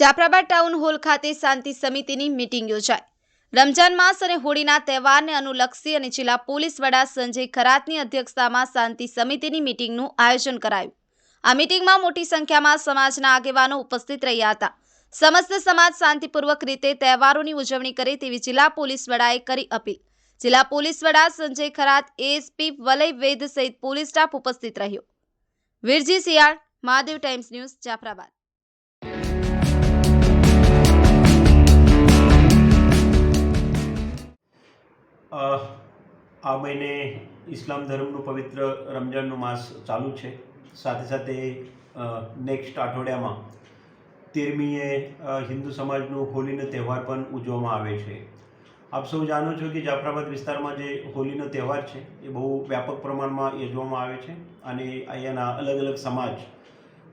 Jafrabad town hall ખાતે શાંતિ સમિતિની meeting યોજાઈ. રમજાન માસ અને હોળીના તહેવારને અનુલક્ષી અને જિલ્લા પોલીસ વડા સંજય ખરાતની અધ્યક્ષતામાં શાંતિ સમિતિની મીટિંગનું આયોજન કરાયું. આ મીટિંગમાં મોટી સંખ્યામાં સમાજના આગેવાનો ઉપસ્થિત રહ્યા હતા. સમસ્ત સમાજ શાંતિપૂર્વક રીતે તહેવારોની ઉજવણી કરે તેવી જિલ્લા પોલીસ વડાએ કરી અપીલ. જિલ્લા પોલીસ વડા સંજય ખરાત, એએસપી વલય વેદ સહિત પોલીસ સ્ટાફ ઉપસ્થિત રહ્યો. Virji Siyal Mahadev times news, Jafrabad. આ મહિને ઇસ્લામ ધર્મનું પવિત્ર રમજાનનું માસ ચાલુ છે. સાથે સાથે નેક્સ્ટ અઠવાડિયામાં તેરમીએ હિન્દુ સમાજનું હોલીનો તહેવાર પણ ઉજવવામાં આવે છે. આપ સૌ જાણો છો કે જાફરાબાદ વિસ્તારમાં જે હોલીનો તહેવાર છે, એ બહુ વ્યાપક પ્રમાણમાં યોજવામાં આવે છે અને અહીંયાના અલગ અલગ સમાજ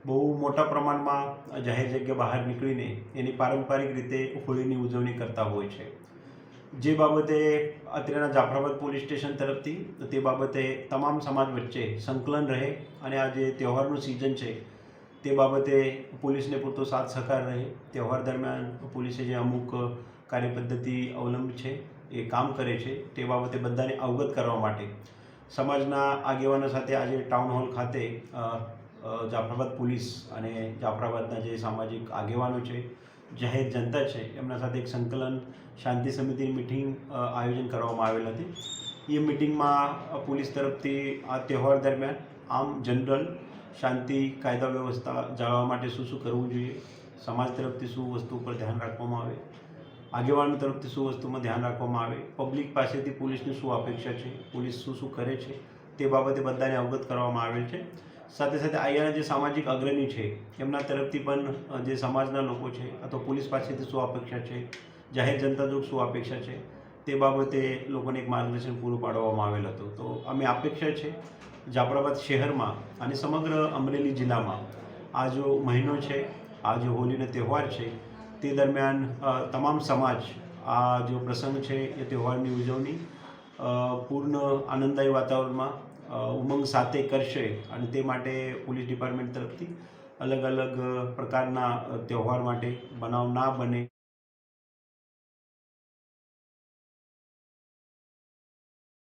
બહુ મોટા પ્રમાણમાં જાહેર જગ્યા બહાર નીકળીને એની પારંપરિક રીતે હોળીની ઉજવણી કરતા હોય છે. જે બાબતે અત્યારના જાફરાબાદ પોલીસ સ્ટેશન તરફથી, તે બાબતે તમામ સમાજ વચ્ચે સંકલન રહે અને આ જે તહેવારનું સિઝન છે, તે બાબતે પોલીસને પૂરતો સાથ સહકાર રહે. તહેવાર દરમિયાન પોલીસે જે અમુક કાર્યપદ્ધતિ અવલંબ છે, એ કામ કરે છે, તે બાબતે બધાને અવગત કરવા માટે. સમાજના આગેવાનો સાથે આજે ટાઉન હોલ ખાતે જાફરાબાદ પોલીસ અને જાફરાબાદના જે સામાજિક આગેવાનો છે જાહેર જનતા છે, એમના સાથે એક સંકલન શાંતિ સમિતિની મિટિંગ આયોજન કરવામાં આવેલ હતી. એ મિટિંગમાં પોલીસ તરફથી આ તહેવાર દરમિયાન આમ જનરલ શાંતિ કાયદા વ્યવસ્થા જાળવવા માટે શું શું કરવું જોઈએ, સમાજ તરફથી શું વસ્તુ ઉપર ધ્યાન રાખવામાં આવે, આગેવાનો તરફથી શું વસ્તુમાં ધ્યાન રાખવામાં આવે પબ્લિક પાસેથી પોલીસની શું અપેક્ષા છે, પોલીસ શું શું કરે છે, તે બાબતે બધાને અવગત કરવામાં આવેલ છે. સાથે સાથે અહીંયાના જે સામાજિક અગ્રણી છે, એમના તરફથી પણ જે સમાજના લોકો છે, અથવા પોલીસ પાસેથી શું અપેક્ષા છે, જાહેર જનતા જોગ શું અપેક્ષા છે, તે બાબતે લોકોને એક માર્ગદર્શન પૂરું પાડવામાં આવેલ હતું. તો અમે અપેક્ષા છે, જાફરાબાદ શહેરમાં અને સમગ્ર અમરેલી જિલ્લામાં આ જો મહિનો છે, આ જો હોલીનો તહેવાર છે, તે દરમિયાન તમામ સમાજ આ જો પ્રસંગ છે, એ તહેવારની ઉજવણી પૂર્ણ આનંદદાયી વાતાવરણમાં ઉમંગ સાથે કરશે અને તે માટે પોલીસ ડિપાર્ટમેન્ટ તરફથી અલગ અલગ પ્રકારના તહેવાર માટે બનાવ ના બને.